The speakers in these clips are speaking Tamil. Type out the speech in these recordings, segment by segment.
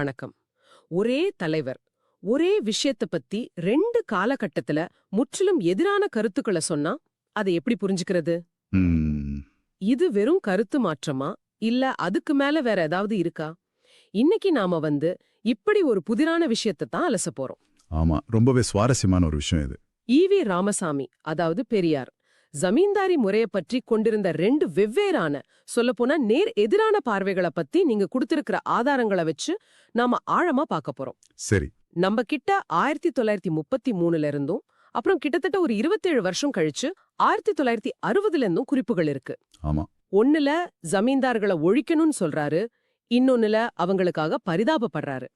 வணக்கம். ஒரே தலைவர் ஒரே விஷயத்த பத்தி ரெண்டு காலகட்டத்துல முற்றிலும் எதிரான கருத்துக்களை சொன்னா அதை எப்படி புரிஞ்சுக்கிறது? இது வெறும் கருத்து மாற்றமா? இல்ல அதுக்கு மேல வேற ஏதாவது இருக்கா? இன்னைக்கு நாம வந்து இப்படி ஒரு புதிரான விஷயத்தை தான் அலச போறோம். ஆமா ரொம்பவே சுவாரஸ்யமான ஒரு விஷயம் இது. ஈவி ராமசாமி அதாவது பெரியார் ஜமீன்தாரி முறைய பற்றி கொண்டிருந்த ரெண்டு வெவ்வேறான சொல்லப்போனா நேர் எதிரான பார்வைகளை பத்தி நீங்க கொடுத்திருக்கிற ஆதாரங்களை வச்சு நாம ஆழமா பார்க்க போறோம். சரி. நம்ம கிட்ட ஆயிரத்தி தொள்ளாயிரத்தி முப்பத்தி மூணுல இருந்தும் அப்புறம் கிட்டத்தட்ட ஒரு இருபத்தேழு வருஷம் கழிச்சு ஆயிரத்தி தொள்ளாயிரத்தி அறுபதுல இருந்தும் குறிப்புகள் இருக்கு. ஆமா. ஒண்ணுல ஜமீன்தார்களை ஒழிக்கணும்னு சொல்றாரு இன்னொன்னுல அவங்களுக்காக பரிதாபப்படுறாரு.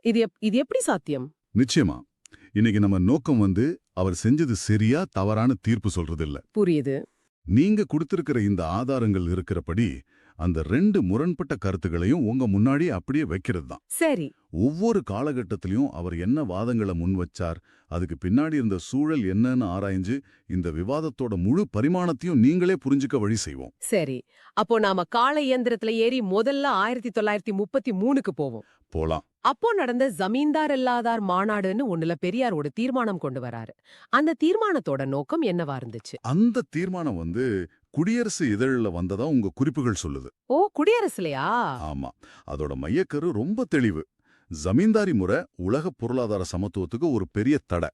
இது இது எப்படி சாத்தியம்? நிச்சயமா. இன்னைக்கு நம்ம நோக்கம் வந்து அவர் செஞ்சது சரியா தவறான தீர்ப்பு சொல்றது இல்ல புரியுது. நீங்க கொடுத்திருக்கிற இந்த ஆதாரங்கள் இருக்கிறபடி அந்த ரெண்டு முரண்பட்ட கருத்துகளையும் உங்க முன்னாடி அப்படியே வைக்கிறது தான் சரி. ஒவ்வொரு காலகட்டத்திலையும் அவர் என்ன வாதங்களை முன் வச்சார் அதுக்கு பின்னாடி இருந்த சூழல் என்னன்னு ஆராய்ஞ்சு இந்த விவாதத்தோட முழு பரிமாணத்தையும் நீங்களே புரிஞ்சுக்க வழி செய்வோம். சரி. அப்போ நாம கால இயந்திரத்துல ஏறி முதல்ல ஆயிரத்தி தொள்ளாயிரத்தி முப்பத்தி மூணுக்கு போவோம். போலாம். அப்போ நடந்த ஜமீன்தார் இல்லாதார் மாநாடுன்னு ஒண்ணுல பெரியார் ஒரு தீர்மானம் கொண்டு வராரு. அந்த தீர்மானத்தோட நோக்கம் என்னவா இருந்துச்சு? அந்த தீர்மானம் வந்து குடியரசு இதழில் வந்ததா உங்க குறிப்புகள் சொல்லுது. ஓ குடியரசுலையா? ஆமா. அதோட மையக்கரு ரொம்ப தெளிவு. ஜமீன்தாரி முறை உலக பொருளாதார சமத்துவத்துக்கு ஒரு பெரிய தடை.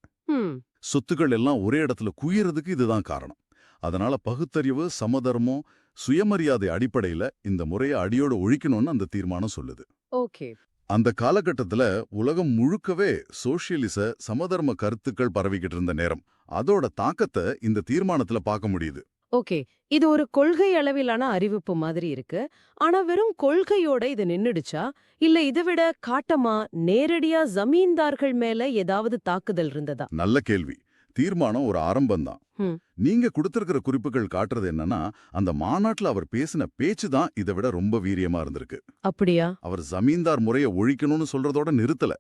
சொத்துக்கள் எல்லாம் ஒரே இடத்துல குவியறதுக்கு இதுதான் காரணம். அதனால பகுத்தறிவு சமதர்மம் சுயமரியாதை அடிப்படையில இந்த முறையை அடியோட ஒழிக்கணும்னு அந்த தீர்மானம் சொல்லுது. ஓகே. அந்த காலகட்டத்துல உலகம் முழுக்கவே சோசியலிச சமதர்ம கருத்துக்கள் பரவிக்கிட்டு இருந்த நேரம். அதோட தாக்கத்தை இந்த தீர்மானத்துல பார்க்க முடியுது. ஓகே. இது ஒரு கொள்கை அளவிலான அறிவிப்பு மாதிரி இருக்கு. ஆனா வெறும் கொள்கையோட இது நின்னுடுச்சா? இல்ல இதை விட காட்டமா நேரடியா ஜமீன்தார்கள் மேல ஏதாவது தாக்குதல் இருந்ததா? நல்ல கேள்வி. தீர்மானம் ஒரு ஆரம்பம்தான். ம். நீங்க கொடுத்திருக்கிற குறிப்புகள் காட்டுறது என்னன்னா அந்த மாநாட்டுல அவர் பேசின பேச்சு தான் இதை விட ரொம்ப வீரியமா இருந்திருக்கு. அப்படியா? அவர் ஜமீன்தார் முறையை ஒழிக்கணும்னு சொல்றதோட நிறுத்தல.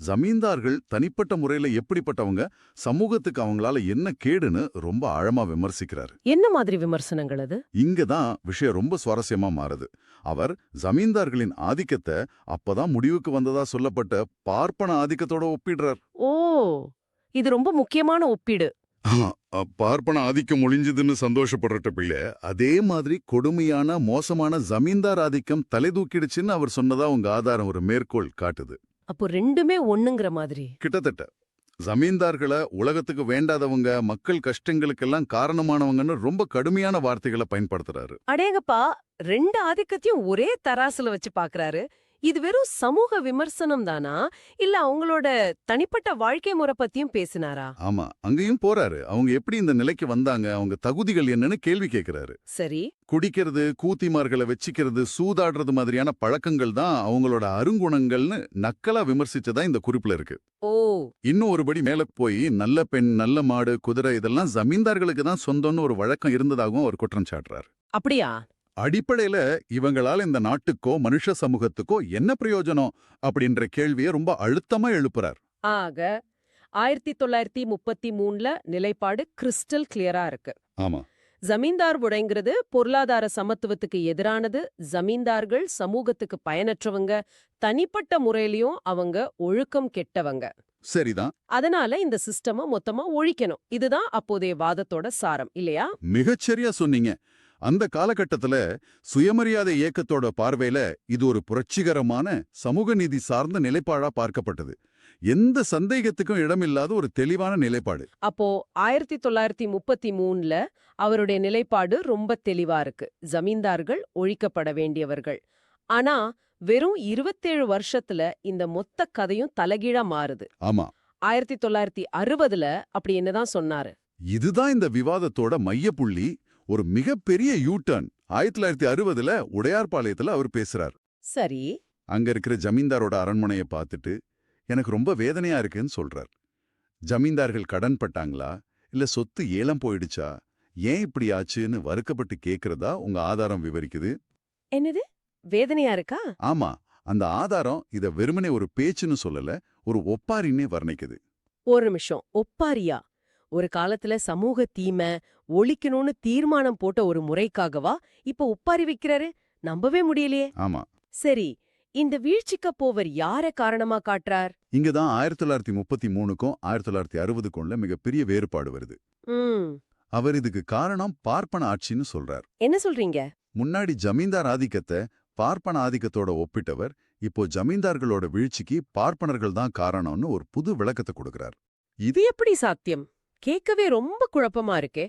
ஜமீன்தார்கள் தனிப்பட்ட முறையில எப்படிப்பட்டவங்க சமூகத்துக்கு அவங்களால என்ன கேடுன்னு ரொம்ப ஆழமா விமர்சிக்கிறாரு. என்ன மாதிரி விமர்சனங்கள் அது? இங்க தான் விஷயம் ரொம்ப சுவாரஸ்யமா மாறுது. அவர் ஜமீன்தார்களின் ஆதிக்கத்தை அப்பதான் முடிவுக்கு வந்ததா சொல்லப்பட்ட பார்ப்பன ஆதிக்கத்தோட ஒப்பிடுறார். ஓ இது ரொம்ப முக்கியமான ஒப்பீடு. பார்ப்பன ஆதிக்கம் ஒளிஞ்சதுன்னு சந்தோஷப்படுறட்ட பிள்ளை அதே மாதிரி கொடுமையான மோசமான ஜமீன்தார் ஆதிக்கம் தலை தூக்கிடுச்சுன்னு அவர் சொன்னதா உங்க ஆதாரம் ஒரு மேற்கோள் காட்டுது. அப்போ ரெண்டுமே ஒண்ணுங்கிற மாதிரி. கிட்டத்தட்ட. ஜமீன்தார்களை உலகத்துக்கு வேண்டாதவங்க மக்கள் கஷ்டங்களுக்கெல்லாம் காரணமானவங்கன்னு ரொம்ப கடுமையான வார்த்தைகளை பயன்படுத்துறாரு. அடேங்கப்பா ரெண்டு ஆதிக்கத்தையும் ஒரே தராசுல வச்சு பாக்குறாரு. இது வெறும் சமூக விமர்சனம் தானா? இல்ல அவங்களோட தனிப்பட்ட வாழ்க்கை முறை பத்தியும் பேசினாரா? ஆமா அங்கேயும் போறாரு. அவங்க எப்படி இந்த நிலைக்கு வந்தாங்க? அவங்க தகுதிகள் என்னன்னு கேள்வி கேட்கிறாரு சரி. குடிக்கிறது கூத்திமார்களை வச்சிக்கிறது சூதாடுறது மாதிரியான பழக்கங்கள் தான் அவங்களோட அருங்குணங்கள்னு நக்கலா விமர்சிச்சதா இந்த குறிப்புல இருக்கு. ஓ. இன்னும் ஒருபடி மேல போய் நல்ல பெண் நல்ல மாடு குதிரை இதெல்லாம் ஜமீன்தார்களுக்கு தான் சொந்தம்னு ஒரு வழக்கம் இருந்ததாகவும் அவர் குற்றம் சாட்டுறாரு. அப்படியா? அடிப்படையில இவங்களால இந்த நாட்டுக்கோ மனுஷ சமூகத்துக்கோ என்ன பிரயோஜனம்? அப்படின்ற கேள்வியை ரொம்ப அழுத்தமா எழுப்புறார். ஆக ஆயிரத்தி தொள்ளாயிரத்தி முப்பத்தி மூணுல நிலைப்பாடு கிறிஸ்டல் கிளியரா இருக்கு. ஆமா. ஜமீன்தார் முறைங்கிறது பொருளாதார சமத்துவத்துக்கு எதிரானது ஜமீன்தார்கள் சமூகத்துக்கு பயனற்றவங்க தனிப்பட்ட முறையிலயும் அவங்க ஒழுக்கம் கெட்டவங்க. சரிதான். அதனால இந்த சிஸ்டம மொத்தமா ஒழிக்கணும். இதுதான் அப்போதைய வாதத்தோட சாரம் இல்லையா? மிகச்சரியா சொன்னீங்க. அந்த காலகட்டத்துல சுயமரியாதை இயக்கத்தோட பார்வையில இது ஒரு புரட்சிகரமான சமூக நீதி சார்ந்த நிலைப்பாடா பார்க்கப்பட்டது. எந்த சந்தேகத்துக்கும் இடமில்லாத ஒரு தெளிவான நிலைப்பாடு. அப்போ ஆயிரத்தி தொள்ளாயிரத்தி முப்பத்தி மூணுல அவருடைய நிலைப்பாடு ரொம்ப தெளிவா இருக்கு. ஜமீன்தார்கள் ஒழிக்கப்பட வேண்டியவர்கள். ஆனா வெறும் இருபத்தேழு வருஷத்துல இந்த மொத்த கதையும் தலைகீழா மாறுது. ஆமா. ஆயிரத்தி தொள்ளாயிரத்தி அறுபதுல அப்படி என்னதான் சொன்னாரு? இதுதான் இந்த விவாதத்தோட மையப்புள்ளி. ஒரு மிகப்பெரிய யூ டர்ன் ஆயிரத்தி தொள்ளாயிரத்தி அறுபதுல உடையார்பாளையத்துல அவர் பேசுறார். சரி. அங்க இருக்கிற ஜமீன்தாரோட அரண்மனையை பார்த்துட்டு எனக்கு ரொம்ப வேதனையா இருக்குன்னு சொல்றார். ஜமீன்தார்கள் கடன் பட்டாங்களா? இல்ல சொத்து ஏலம் போயிடுச்சா? ஏன் இப்படி ஆச்சுன்னு வறுக்கப்பட்டு கேக்குறதா உங்க ஆதாரம் விவரிக்குது? என்னது? வேதனையா இருக்கா? ஆமா. அந்த ஆதாரம் இத வெறுமனே ஒரு பேச்சுன்னு சொல்லல ஒரு ஒப்பாரின்னே வர்ணிக்குது. ஒரு நிமிஷம். ஒப்பாரியா? ஒரு காலத்துல சமூக தீமை ஒழிக்கணும்னு தீர்மானம் போட்ட ஒரு முறைக்காகவா இப்ப ஒப்பாரி வைக்கிறாரு? நம்பவே முடியலையே. ஆமா. சரி இந்த வீழ்ச்சிக்கு போவர் யார காரணமா காட்டுறார்? இங்க தான் ஆயிரத்தி தொள்ளாயிரத்தி முப்பத்தி மூணுக்கும் ஆயிரத்தி தொள்ளாயிரத்தி அறுபதுக்கும் உள்ள மிகப்பெரிய வேறுபாடு வருது. அவர் இதுக்கு காரணம் பார்ப்பன ஆட்சின்னு சொல்றார். என்ன சொல்றீங்க? முன்னாடி ஜமீன்தார் ஆதிக்கத்தை பார்ப்பன ஆதிக்கத்தோட ஒப்பிட்டவர் இப்போ ஜமீன்தார்களோட வீழ்ச்சிக்கு பார்ப்பனர்கள் தான் காரணம்னு ஒரு புது விளக்கத்தை கொடுக்கறார். இது எப்படி சாத்தியம்? கேட்கவே ரொம்ப குழப்பமா இருக்கே.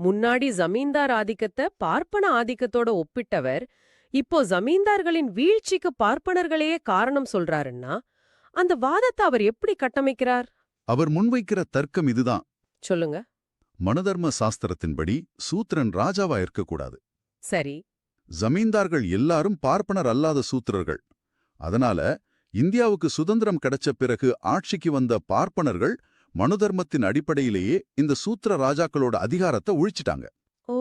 முன்னாடி ஜமீன்தார் ஆதிக்கத்தை பார்ப்பன ஆதிக்கத்தோட ஒப்பிட்டவர் இப்போ ஜமீன்தார்களின் வீழ்ச்சிக்கு பார்ப்பனர்களையே காரணம் சொல்றாருன்னா அந்த வாதத்தை அவர் எப்படி கட்டமைக்கிறார்? அவர் முன்வைக்கிற தர்க்கம் இதுதான். சொல்லுங்க. மனுதர்ம சாஸ்திரத்தின்படி சூத்திரன் ராஜாவா இருக்கக்கூடாது. சரி. ஜமீன்தார்கள் எல்லாரும் பார்ப்பனர் அல்லாத சூத்திரர்கள். அதனால இந்தியாவுக்கு சுதந்திரம் கிடைச்ச பிறகு ஆட்சிக்கு வந்த பார்ப்பனர்கள் மனுதர்மத்தின் அடிப்படையிலேயே இந்த சூத்திர ராஜாக்களோட அதிகாரத்தை ஒழிச்சிட்டாங்க. ஓ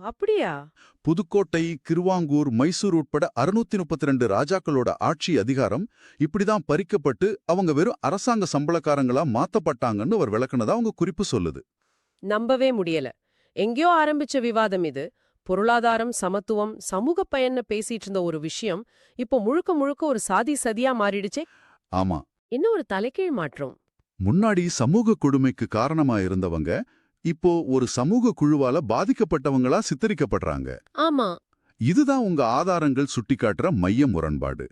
அப்படியா? புதுக்கோட்டை கிருவாங்கூர் மைசூர் உட்பட அறுநூத்தி முப்பத்தி ரெண்டு ராஜாக்களோட ஆட்சி அதிகாரம் இப்படிதான் பறிக்கப்பட்டு அவங்க வெறும் அரசாங்க சம்பளக்காரங்களா மாத்தப்பட்டாங்கன்னு ஒரு விளக்குனதா அவங்க குறிப்பு சொல்லுது. நம்பவே முடியல. எங்கேயோ ஆரம்பிச்ச விவாதம் இது. பொருளாதாரம் சமத்துவம் சமூக பயன்னு பேசிட்டு இருந்த ஒரு விஷயம் இப்போ முழுக்க முழுக்க ஒரு சாதி சதியா மாறிடுச்சே. ஆமா. இன்னும் ஒரு தலைகீழ் மாற்றம்? முன்னாடி சமூக கொடுமைக்கு காரணமா இருந்தவங்க இப்போ ஒரு சமூக குழுவால பாதிக்கப்பட்டவங்களா சித்தரிக்கப்படுறாங்க. ஆமா. இதுதான் உங்க ஆதாரங்கள் சுட்டிக்காட்டுற மைய முரண்பாடு.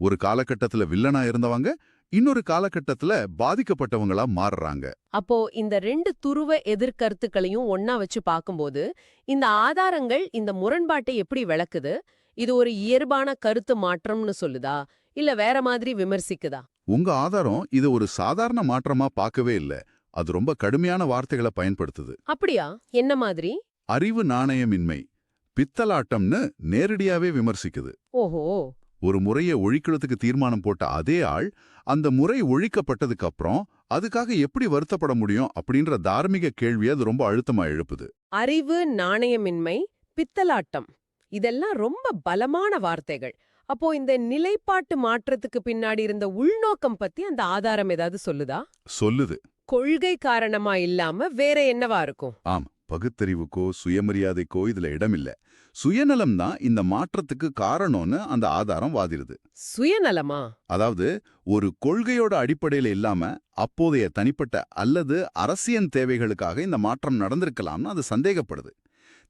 ஒரு காலகட்டத்துல வில்லனா இருந்தவங்க இன்னொரு காலகட்டத்துல பாதிக்கப்பட்டவங்களா மாறுறாங்க. அப்போ இந்த ரெண்டு துருவ எதிர்கருத்துக்களையும் ஒன்னா வச்சு பார்க்கும்போது இந்த ஆதாரங்கள் இந்த முரண்பாட்டை எப்படி விளக்குது? இது ஒரு இயல்பான கருத்து மாற்றம்னு சொல்லுதா? இல்ல வேற மாதிரி விமர்சிக்குதா? உங்க ஆதாரம் இத ஒரு சாதாரண மாற்றமா பார்க்கவே இல்ல. அது ரொம்ப கடுமையான வார்த்தைகளை பயன்படுத்துது. அப்படியா? என்ன மாதிரி? அறிவு நாணயமின்மை பித்தலாட்டம்னு நேரடியாவே விமர்சிக்குது. ஓஹோ! ஒரு முறையை ஒழிக்கிறதுக்கு தீர்மானம் போட்ட அதே ஆள் அந்த முறை ஒழிக்கப்பட்டதுக்கு அப்புறம் அதுக்காக எப்படி வருத்தப்பட முடியும் அப்படின்ற தார்மீக கேள்வியை அது ரொம்ப அழுத்தமா எழுப்புது. அறிவு நாணயமின்மை பித்தலாட்டம் இதெல்லாம் ரொம்ப பலமான வார்த்தைகள். அப்போ இந்த நிலைப்பாட்டு மாற்றத்துக்கு பின்னாடி இருந்த உள்நோக்கம் பத்தி அந்த ஆதாரம் ஏதாவது சொல்லுதா? சொல்லுது. கொள்கை காரணமா இல்லாம வேற என்னவா இருக்கும்? ஆம் பகுத்தறிவுக்கோ சுயமரியாதைக்கோ இதுல இடமில்ல. சுயநலம் தான் இந்த மாற்றத்துக்கு காரணம்னு அந்த ஆதாரம் வாதிருது. சுயநலமா? அதாவது ஒரு கொள்கையோட அடிப்படையில இல்லாம அப்போதைய தனிப்பட்ட அல்லது அரசியல் தேவைகளுக்காக இந்த மாற்றம் நடந்திருக்கலாம்னு அது சந்தேகப்படுது.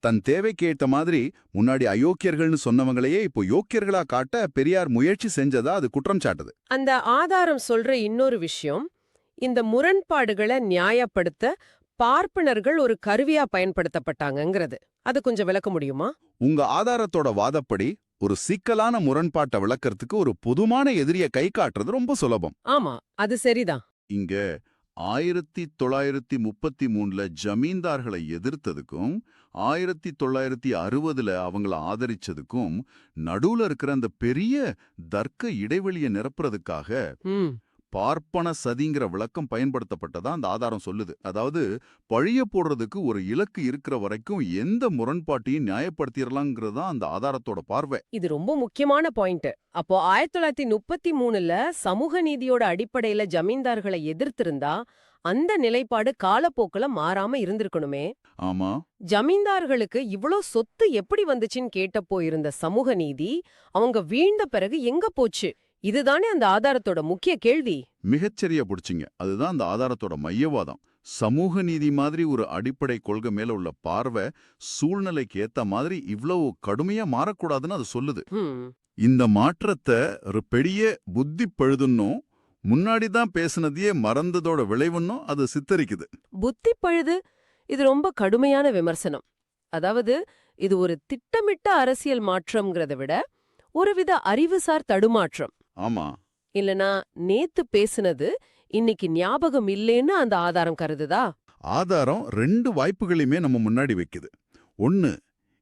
தன் தேவைக்கு ஏத்த மாதிரி முன்னாடி அயோக்கியர்கள்னு சொன்னவங்களையே இப்போ யோக்கியர்களா காட்ட பெரியார் முயற்சி செஞ்சதா அது குற்றம் சாட்டுது. அந்த ஆதாரம் சொல்ற இன்னொரு விஷயம் இந்த முரண்பாடுகளை நியாயப்படுத்த பார்ப்பனர்கள் ஒரு கருவியா பயன்படுத்தப்பட்டாங்கங்கிறது. அது கொஞ்சம் விளக்க முடியுமா? உங்க ஆதாரத்தோட வாதப்படி ஒரு சிக்கலான முரண்பாட்டை விளக்கறதுக்கு ஒரு பொதுமான எதிரிய கை காட்டுறது ரொம்ப சுலபம். ஆமா அது சரிதான். இங்க ஆயிரத்தி தொள்ளாயிரத்தி முப்பத்தி மூணுல ஜமீன்தார்களை எதிர்த்ததுக்கும் ஆயிரத்தி தொள்ளாயிரத்தி அறுபதுல அவங்கள ஆதரிச்சதுக்கும் நடுவுல இருக்கிற அந்த பெரிய தர்க்க இடைவெளியை நிரப்புறதுக்காக பார்ப்பன சதிங்கிற விளக்கம் பயன்படுத்தப்பட்டதா அந்த ஆதாரம் சொல்லுது. அதாவது பழிய போடுறதுக்கு ஒரு இலக்கு இருக்கிற வரைக்கும் எந்த முரண்பாட்டையும் நியாயப்படுத்திடலாங்கிறது தான் அந்த ஆதாரத்தோட பார்வை. இது ரொம்ப முக்கியமான பாயிண்ட். அப்போ ஆயிரத்தி தொள்ளாயிரத்தி முப்பத்தி மூணுல சமூக நீதியோட அடிப்படையில ஜமீன்தார்களை எதிர்த்திருந்தா அந்த நிலைப்பாடு காலப்போக்குல மாறாம இருந்திருக்கணுமே. ஆமா. ஜமீன்தார்களுக்கு இவ்ளோ சொத்து எப்படி வந்துச்சுன்னு கேட்டப்போ இருந்த சமூக நீதி அவங்க வீழ்ந்த பிறகு எங்க போச்சு? இதுதானே அந்த ஆதாரத்தோட முக்கிய கேள்வி? மிகச்சரியா புடிச்சிங்க. அதுதான் அந்த ஆதாரத்தோட மையவாதம். சமூக நீதி மாதிரி ஒரு அடிப்படை கொள்கை மேல உள்ள பார்வை சூழ்நிலைக்கு ஏத்த மாதிரி இவ்வளவு கடுமையா மாறக்கூடாதுன்னு அது சொல்லுது. இந்த மாற்றத்தை ஒரு பெரிய புத்தி பழுதுன்னும் முன்னாடி தான் பேசுனதையே மறந்ததோட விளைவுன்னும் அது சித்தரிக்குது. புத்தி பழுது இது ரொம்ப கடுமையான விமர்சனம். அதாவது இது ஒரு திட்டமிட்ட அரசியல் மாற்றம்ங்கிறத விட ஒருவித அறிவுசார் தடுமாற்றம். ஆமா. இல்லனா நேத்து பேசுனது இன்னைக்கு ஞாபகம் இல்லேன்னு அந்த ஆதாரம் கருதுதா? ஆதாரம் ரெண்டு வாய்ப்புகளையுமே நம்ம முன்னாடி வைக்குது. ஒன்னு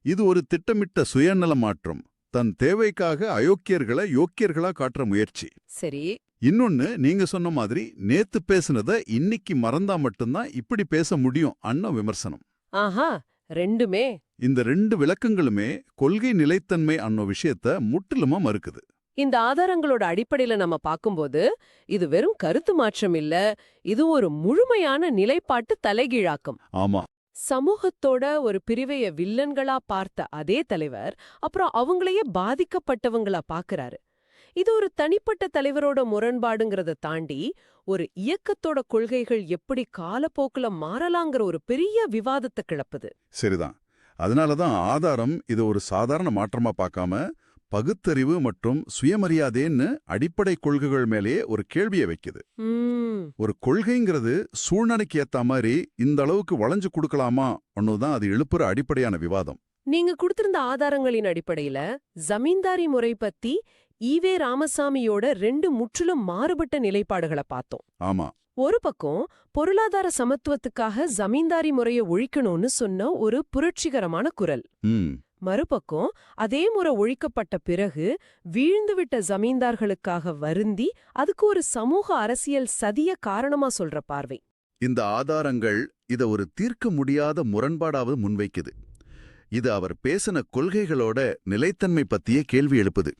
இது ஒரு திட்டமிட்ட சுயநல மாற்றம் தன் தேவைக்காக அயோக்கியர்களை யோக்கியர்களா காட்டுற முயற்சி. சரி. இன்னொன்னு நீங்க சொன்ன மாதிரி நேத்து பேசுனத இன்னைக்கு மறந்தா மட்டும்தான் இப்படி பேச முடியும் அன்ன விமர்சனம். ஆஹா ரெண்டுமே. இந்த ரெண்டு விளக்கங்களுமே கொள்கை நிலைத்தன்மை அன்ன விஷயத்த முற்றிலுமா மறுக்குது. இந்த ஆதாரங்களோட அடிப்படையில நம்ம பார்க்கும்போது இது வெறும் கருத்து மாற்றம் இல்ல இது ஒரு முழுமையான நிலைப்பாட்டு தலைகீழாக்கம். ஆமா. சமூகத்தோட ஒரு பிரிவைய வில்லன்களா பார்த்த அதே தலைவர் அப்புறம் அவங்களையே பாதிக்கப்பட்டவங்களா பாக்குறாரு. இது ஒரு தனிப்பட்ட தலைவரோட முரண்பாடுங்கிறத தாண்டி ஒரு இயக்கத்தோட கொள்கைகள் எப்படி காலப்போக்குல மாறலாங்கிற ஒரு பெரிய விவாதத்தை கிளப்புது. சரிதான். அதனால தான் ஆதாரம் இது ஒரு சாதாரண மாற்றமா பார்க்காம பகுத்தறிவு மற்றும் சுயமரியாதைன்னு அடிப்படை கொள்கைகள் மேலேயே ஒரு கேள்வியை வைக்குது. ஒரு கொள்கைங்கிறது சூழ்நிலைக்கு ஏத்த மாதிரி இந்த அளவுக்கு வளைஞ்சு கொடுக்கலாமா தான் அது எழுப்புற அடிப்படையான விவாதம். நீங்க கொடுத்திருந்த ஆதாரங்களின் அடிப்படையில ஜமீன்தாரி முறை பத்தி ஈவே ராமசாமியோட ரெண்டு முற்றிலும் மாறுபட்ட நிலைப்பாடுகளை பார்த்தோம். ஆமா. ஒரு பக்கம் பொருளாதார சமத்துவத்துக்காக ஜமீன்தாரி முறைய ஒழிக்கணும்னு சொன்ன ஒரு புரட்சிகரமான குரல். மறுபக்கம் அதே முறை ஒழிக்கப்பட்ட பிறகு வீழ்ந்துவிட்ட ஜமீன்தார்களுக்காக வருந்தி அதுக்கு ஒரு சமூக அரசியல் சதிய காரணமா சொல்ற பார்வை. இந்த ஆதாரங்கள் இத ஒரு தீர்க்க முடியாத முரண்பாடாவது முன்வைக்குது. இது அவர் பேசின கொள்கைகளோட நிலைத்தன்மை பத்தியே கேள்வி எழுப்புது.